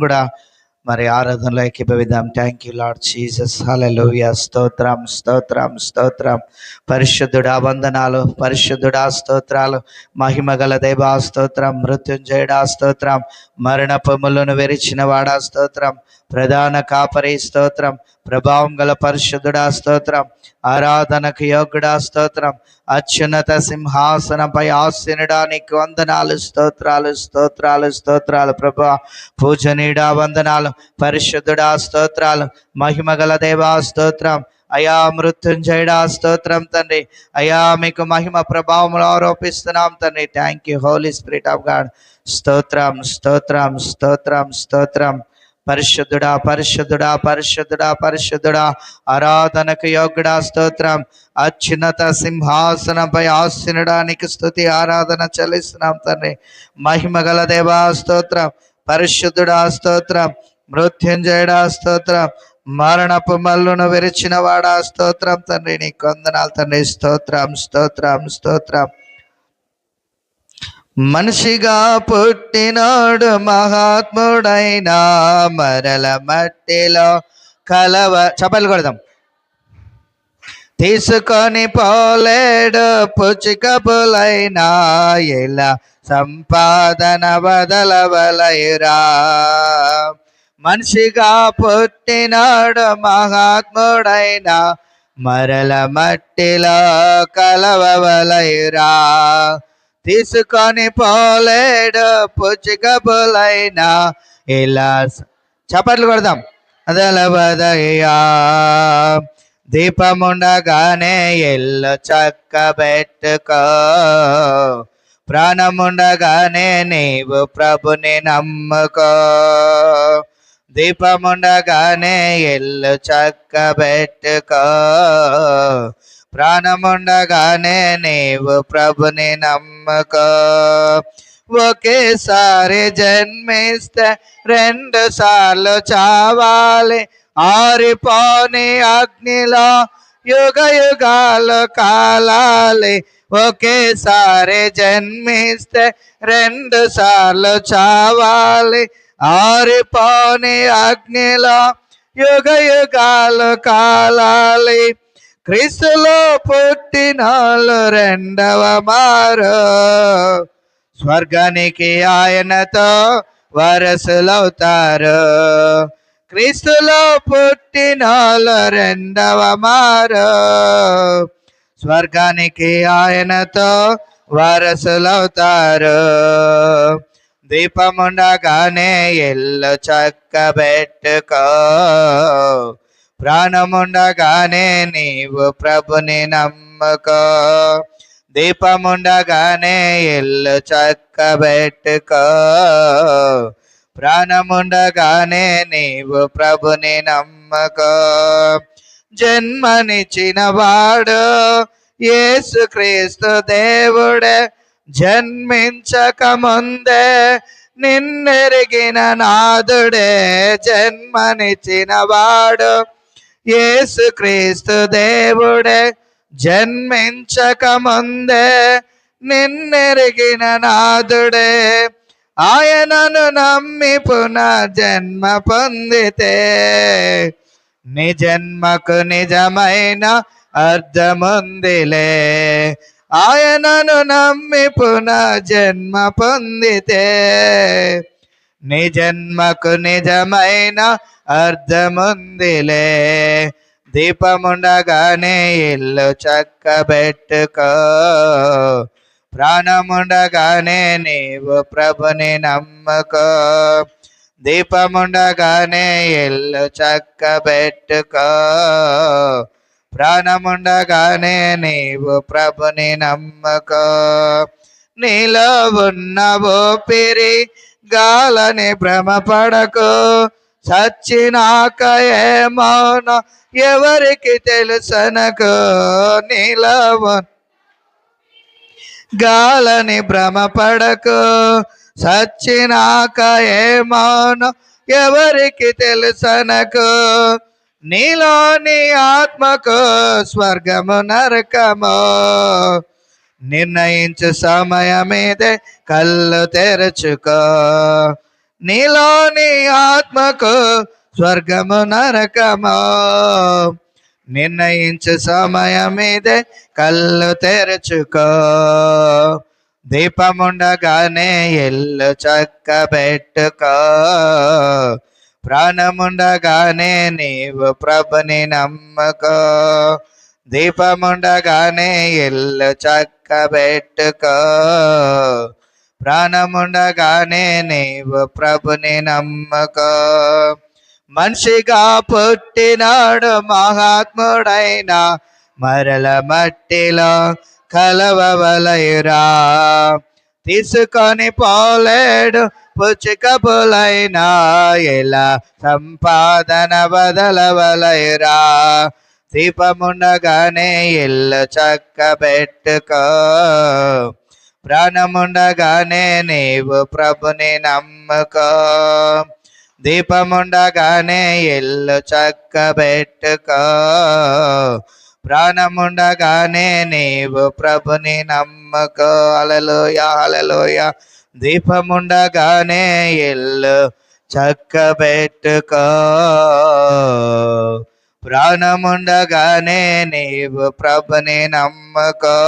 కూడా మరి ఆరాధనలో ఎక్కిపోదాం thank you lord Jesus hallelujah స్తోత్రం స్తోత్రం స్తోత్రం. పరిశుద్ధుడా వందనాలు. పరిశుద్ధుడా స్తోత్రాలు. మహిమ గల దేవా స్తోత్రం. మృత్యుంజయుడా స్తోత్రం. మరణపు ముళ్ళను విరిచిన వాడా స్తోత్రం. ప్రధాన కాపరి స్తోత్రం ప్రభావం గల పరిశుద్ధుడా స్తోత్రం ఆరాధనకు యోగుడా స్తోత్రం అత్యున్నత సింహాసనంపై ఆసీనుడా నీకు వందనాలు స్తోత్రాలు స్తోత్రాలు స్తోత్రాలు ప్రభా. పూజనీడా వందనాలు పరిశుద్ధుడా స్తోత్రాలు మహిమగల దేవా స్తోత్రం అయా మృత్యుంజయుడా స్తోత్రం తండ్రి అయా మీకు మహిమ ప్రభావంలో ఆరోపిస్తున్నాం తండ్రి. Thank you holy spirit of God స్తోత్రం స్తోత్రం స్తోత్రం స్తోత్రం. పరిశుద్ధుడా పరిశుద్ధుడా పరిశుద్ధుడా పరిశుద్ధుడా ఆరాధనకు యోగ్యుడా స్తోత్రం. అత్యున్నత సింహాసనంపై ఆసీనుడానికి స్థుతి ఆరాధన చెల్లిస్తున్నాం తండ్రి. మహిమ గల దేవా స్తోత్రం. పరిశుద్ధుడా స్తోత్రం. మృత్యుంజయుడా స్తోత్రం. మరణపు మల్లును విరిచిన వాడా స్తోత్రం తండ్రి. నీ కొందనాలు తండ్రి. స్తోత్రం స్తోత్రం స్తోత్రం. మనిషిగా పుట్టినాడు మహాత్ముడైనా మరల మట్టిలో కలవ చపలు కొడదాం. తీసుకొని పోలేడు పుచ్చికపులైనా ఇలా సంపాదన బదలవలైరా మనిషిగా పుట్టినాడు మహాత్ముడైనా మరల మట్టిలో కలవవలైరా తీసుకొని పోలేడు పుచ్చికపులైనా ఇలా చపట్లు చప్పట్లు కొడదాం. అదలవదయ్యా దీపముండగానే ఎల్లు చక్క పెట్టుకో. ప్రాణముండగానే నీవు ప్రభుని నమ్ముకో. దీపముండగానే ఎల్లు చక్క పెట్టుకో. ప్రాణముండగానే నీవు ప్రభుని ప్రేమక ఒకేసారి జన్మిస్తే రెండు సార్లు చావాలి. ఆరిపోని అగ్నిలో యుగ యుగాలు కాలాలి. ఒకేసారి జన్మిస్తే రెండు సార్లు చావాలి. ఆరిపోని అగ్నిలో యుగ యుగాలు కాలాలి. క్రీస్తులో పుట్టినాళ్ళు రెండవ మారు. స్వర్గానికి ఆయనతో వారసులవుతారు. క్రీస్తులో పుట్టినాళ్ళు రెండవ మారు. స్వర్గానికి ఆయనతో వారసులవుతారు. దీపముండగానే ఎల్లు చక్కబెట్టుకో. ప్రాణముండగానే నీవు ప్రభుని నమ్మకో. దీపముండగానే ఇల్లు చక్క పెట్టుకో ప్రాణముండగానే నీవు ప్రభుని నమ్మకో. జన్మనిచ్చిన వాడు యేసు క్రీస్తు దేవుడే. జన్మించక ముందే నిన్నెరిగిన నాదుడే. జన్మనిచ్చిన వాడు యేసు క్రీస్తు దేవుడే జన్మించక ముందే నిన్నెరిగిన నాదుడే ఆయనను నమ్మి పునర్జన్మ జన్మ పొందితే నీ జన్మకు నిజమైన అర్థముందిలే ఆయనను నమ్మి పునర్జన్మ జన్మ పొందితే నీ జన్మకు నిజమైన అర్థముందిలే. దీపముండగానే ఇల్లు చక్క పెట్టుకో ప్రాణముండగానే నీవు ప్రభుని నమ్మకో. దీపముండగానే ఇల్లు చక్క పెట్టుకో ప్రాణముండగానే నీవు ప్రభుని నమ్మకో. నీలో ఉన్న పిరి గాలని భ్రమపడకు చచ్చినాక ఏమౌన ఎవరికి తెలుసనకు నీలవ ఉన్న గాలని భ్రమపడకు సచ్చినాక ఏమౌను ఎవరికి తెలుసనకు నీలోని ఆత్మకు స్వర్గము నరకము. నిర్ణయించు సమయమేదే కళ్ళు తెరచుకో. నీలోని ఆత్మకు స్వర్గము నరకము. నిర్ణయించు సమయమేదే కళ్ళు తెరుచుకో. దీపముండగానే ఎల్లు చక్కబెట్టుకో. ప్రాణముండగానే నీవు ప్రభుని నమ్మకో. దీపముండగానే ఎల్లు చక్కబెట్టుకో. ప్రాణముండగానే నీవు ప్రభుని నమ్మకో. మనిషిగా పుట్టినాడు మహాత్ముడైన మరల మట్టిలో కలవలయురా తీసుకొని పోలేడు పుచ్చికపులైనా ఎలా సంపాదన బదలవలయురా దీపముండగానే ఇల్లు చక్క పెట్టుకో ప్రాణముండగానే నీవు ప్రభుని నమ్మకో. దీపముండగానే ఇల్లు చక్క పెట్టుకో ప్రాణముండగానే నీవు ప్రభుని నమ్మకో. అలలోయ అలలోయ దీపముండగానే ఇల్లు చక్క పెట్టుకో ప్రాణముండగానే నీవు ప్రభుని నమ్మకో.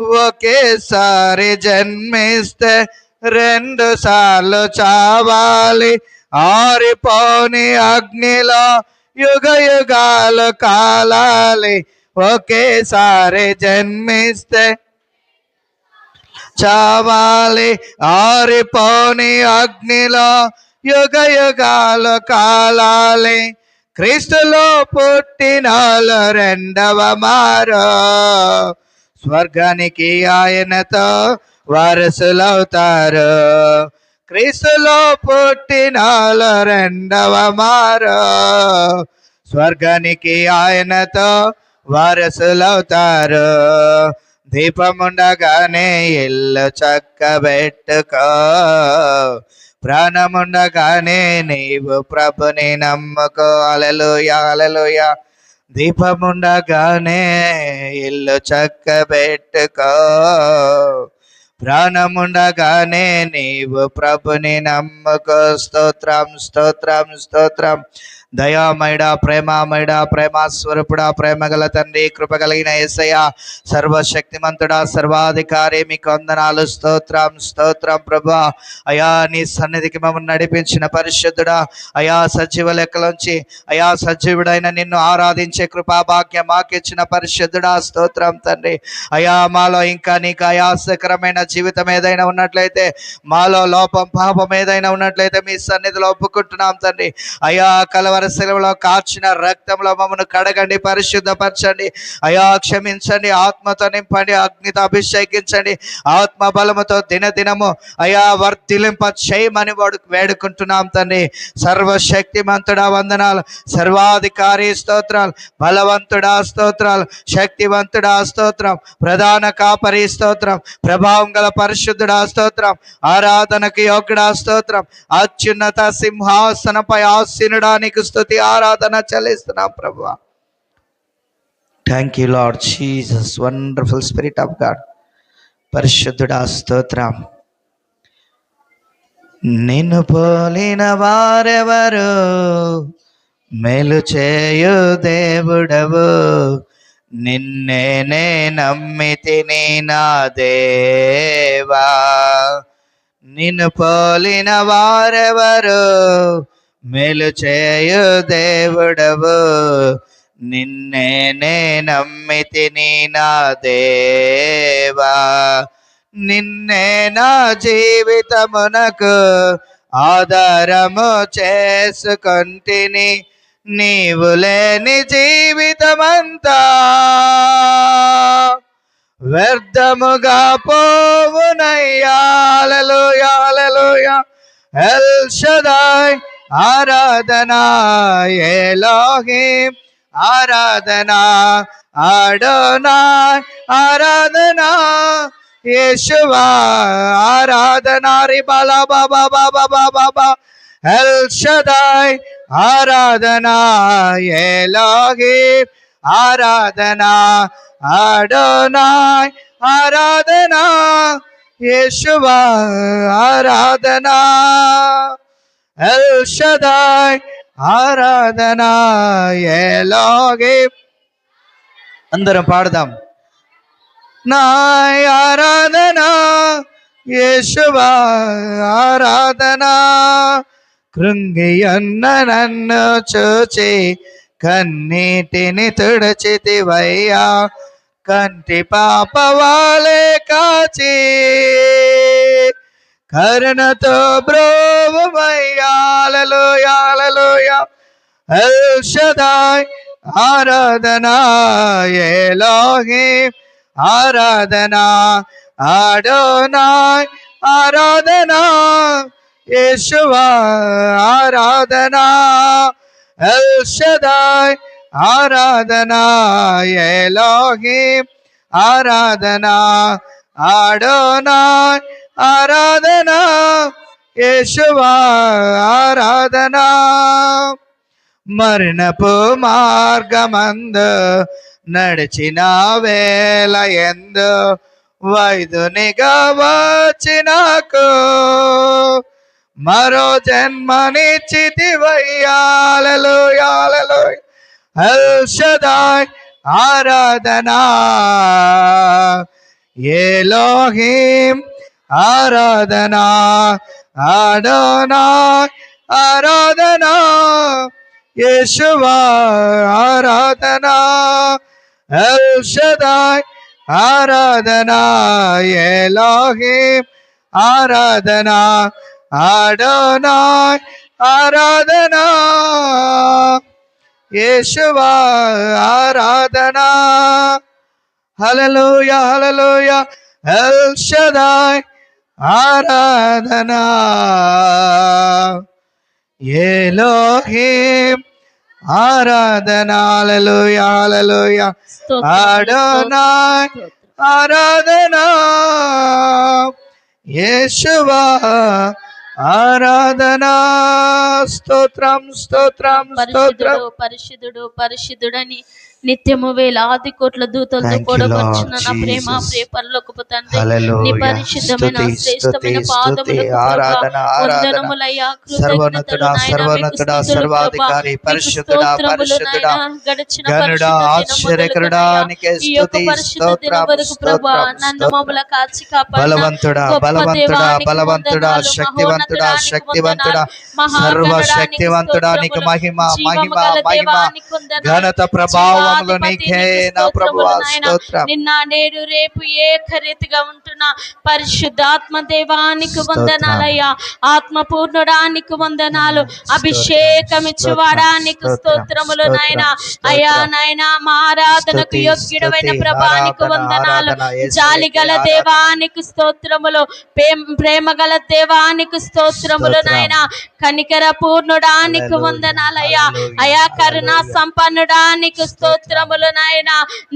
ఒకేసారి జన్మిస్తే రెండు సార్లు చావాలి. ఆరిపోని అగ్నిలో యుగ యుగాలు కాలాలి. ఒకేసారి జన్మిస్తే చావాలి. ఆరిపోని అగ్నిలో యుగ యుగాలు కాలాలి. క్రీస్తులో పుట్టిన రెండవ మారో. స్వర్గానికి ఆయనతో వారసులవుతారు. క్రీస్తులో పుట్టినాలు రెండవ మారో. స్వర్గానికి ఆయనతో వారసులవుతారు. దీపముండగానే ఇల్లు చక్కబెట్టుకో. ప్రాణముండగానే నీవు ప్రభుని నమ్మకో. అలలుయ అలలుయ దీపముండగానే ఇల్లు చక్కబెట్టుకో. ప్రాణముండగానే నీవు ప్రభుని నమ్మకో. స్తోత్రం స్తోత్రం స్తోత్రం. దయామయుడ ప్రేమామయుడ ప్రేమ స్వరూపుడ ప్రేమ గల తండ్రి కృప కలిగిన ఏసయ్య సర్వాధికారి మీకు వందనాలు. స్తోత్రం స్తోత్రం ప్రభా. అయా నీ సన్నిధికి మమ్మల్ని నడిపించిన పరిశుద్ధుడా అయా సజీవ లెక్కలోంచి అయా సజీవుడైన నిన్ను ఆరాధించే కృపాభాగ్యం మాకిచ్చిన పరిశుద్ధుడా స్తోత్రం తండ్రి. అయా మాలో ఇంకా నీకు అయాసకరమైన జీవితం ఏదైనా ఉన్నట్లయితే మాలో లోపం పాపం ఏదైనా ఉన్నట్లయితే మీ సన్నిధిలో ఒప్పుకుంటున్నాం తండ్రి. అయా కలవ కలవర సెలవులో కాచిన రక్తంలో మమ్మను కడగండి పరిశుద్ధపరచండి. అయా క్షమించండి ఆత్మతో నింపండి అగ్నితో అభిషేకించండి. ఆత్మ బలముతో దినదినము అయా వర్ధిలింప చేయమని వాడు వేడుకుంటున్నాం తండ్రి సర్వశక్తిమంతుడా వందనాలు సర్వాధికారి స్తోత్రాలు బలవంతుడా స్తోత్రాలు శక్తివంతుడా స్తోత్రం ప్రధాన కాపరి స్తోత్రం ప్రభావం గల పరిశుద్ధుడా స్తోత్రం ఆరాధనకు యోగుడా స్తోత్రం అత్యున్నత సింహాసనపై ఆసీనుడా నీకు స్థుతి ఆరాధన చెల్లిస్తున్నాం ప్రభు thank you lord Jesus wonderful spirit of God పరిశుద్ధుడా స్తోత్రం. నిన్ను పోలిన వారెవరు? మేలు చేయు దేవుడవు. నిన్నే నమ్మితిని నా దేవా. నిన్ను పోలిన వారెవరు? మేలు చేయు దేవుడవు. నిన్నే నమ్మితిని నా దేవా. నిన్నే నా జీవితమునకు ఆధారము చేసుకొంటిని నీవు లేని జీవితమంతా. వ్యర్థముగా పోవునయ్యాలలోయాలలోయ ఎల్ షదాయ్. ఆరాధనా ఎలోహిం ఆరాధనా ఆడోనాయ్ ఆరాధనా యేషువా ఆరాధనా రి బాలా బాబా బాబా బాబా బా ఎల్ షదాయ్ ఆరాధనా ఎలోహిం ఆరాధనా ఆడోనాయ్ ఆరాధనా యేషువా ఆరాధనా ఎల్ ఆరాధనా ఎలాగే అందరం పాడదాం. నా ఆరాధన ఆరాధనా కృంగి అన్న నన్ను చూచి కన్నీటిని తుడచితివయ్యా కంటి పాప వాలే కాచి. కరుణతో బ్రోవమయ్యాలలో యాలలోయ ఆరాధనా ఎలోహిం ఆరాధనా ఆడోనాయ్ ఆరాధనా యేషువా ఆరాధనా. ఎల్ షదాయ్ ఆరాధనా ఎలోహిం ఆరాధనా ఆడోనాయ్ ఆరాధనా యేషువా ఆరాధనా. మరణపు మార్గమందు నడిచిన వేల ఎందు వైదునిగా వచ్చినకు మరో జన్మనిచ్చితి వయ్యాలలో యాలలో హల్షదాయ్ ఆరాధనా. ఏ ఆరాధనా ఆడోనాయ్ ఆరాధనా యేషువా ఆరాధనా ఎల్ షదాయ్ ఆరాధనా ఎలోహిం ఆరాధనా ఆడోనాయ్ ఆరాధనా యేషువా ఆరాధనా హల్లెలూయ హల్లెలూయ ఎల్ షదాయ్ ఆరాధనా. ఎలోహిం ఆరాధనా. హల్లెలూయ హల్లెలూయ. స్తోత్రం, ఆడోనాయ్. ఆరాధనా. యేషువా ఆరాధనా. స్తోత్రం స్తోత్రం స్తోత్రం. పరిశుద్ధుడు పరిశుద్ధుడు పరిశుద్ధుడని నిత్యము వేలాది కోట్ల దూతలతో Thank you, కూడా Lord వచ్చిన నా ప్రేమ Jesus. ప్రియ పరలోకపు తండ్రి. నీ పరిశుద్ధమైన శ్రేష్టమైన సర్వోన్నతుడా సర్వోన్నతుడా సర్వాధికారి. పరిశుద్ధుడా పరిశుద్ధుడా. గనుడా ఆశ్చర్యకరుడా నీకే స్తుతి స్తోత్రం స్తోత్రం బలవంతుడా బలవంతుడా బలవంతుడా శక్తివంతుడా శక్తివంతుడా. సర్వ శక్తివంతుడా నీకు మహిమ మహిమ మహిమ. ఘనత ప్రభావములు జీవాధిపతి నీకే నా ప్రభువా. స్తోత్రం నిన్న నేడు రేపు ఏకరీతిగా ఉంటున్న పరిశుద్ధాత్మ దేవానికి వందనాలయ్యా ఆత్మపూర్ణుడానికి వందనాలు అభిషేకం ఇచ్చేవాడానికి స్తోత్రం, స్తోత్రములు స్తోత్రం, నాయన. అయ్యా నాయన మా ఆరాధనకు యోగ్యుడమైన ప్రభానికి వందనాలు ఆరాధన, యేసుకే జాలి గల ఆరాధన. దేవానికి స్తోత్రములు ప్రేమ ప్రేమ గల దేవానికి స్తోత్రములు స్తోత్రం. నాయన కనికర పూర్ణుడానికి వందనాలయ్యా అయా కరుణా. సంపన్నుడానికి స్తోత్రములు నాయన.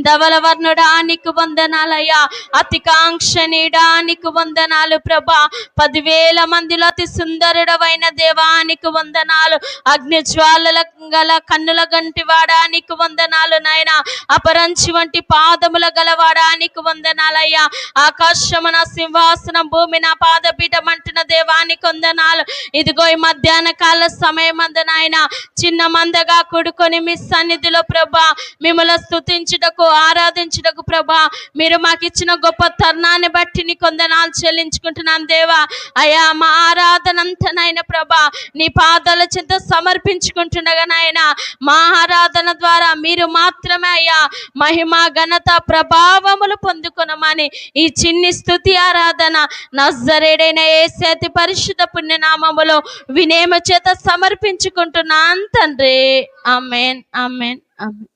ధవల వర్ణుడానికి వందనాలయ్యా. అతి కాంక్షణీడానికి వందనాలు ప్రభా. పదివేల మందిలో అతి సుందరుడవైన దేవానికి వందనాలు. అగ్ని జ్వాలల గల కన్నుల గంటి వాడానికి వందనాలు నాయన. అపరంచి వంటి పాదముల గలవాడానికి వందనాలయ్యా. ఆకాశమున సింహాసనం భూమి నా పాదపీఠం అంటున్న దేవానికి వందనాలు. ఇదిగో ఈ మధ్యాహ్న కాల సమయం నాయన చిన్న మందగా కూడుకొని మీ సన్నిధిలో ప్రభా మిమ్మల్ని స్థుతించుటకు ఆరాధించుటకు ప్రభా మీరు మాకు ఇచ్చిన గొప్ప తరుణాన్ని బట్టి నీ కొందనాలు చెల్లించుకుంటున్నాను దేవా. అయా మా ఆరాధన అంతనైనా ప్రభా నీ పాదాల చింత సమర్పించుకుంటుండగా నాయన మా ఆరాధన ద్వారా మీరు మాత్రమే అయ్యా మహిమ ఘనత ప్రభావములు పొందుకునమని ఈ చిన్ని స్థుతి ఆరాధన నజరేడైన ఏసేతి పరిశుద్ధ పుణ్యనామములో వినేమ చేత సమర్పించుకుంటున్నాను తండ్రి. Amen amen amen.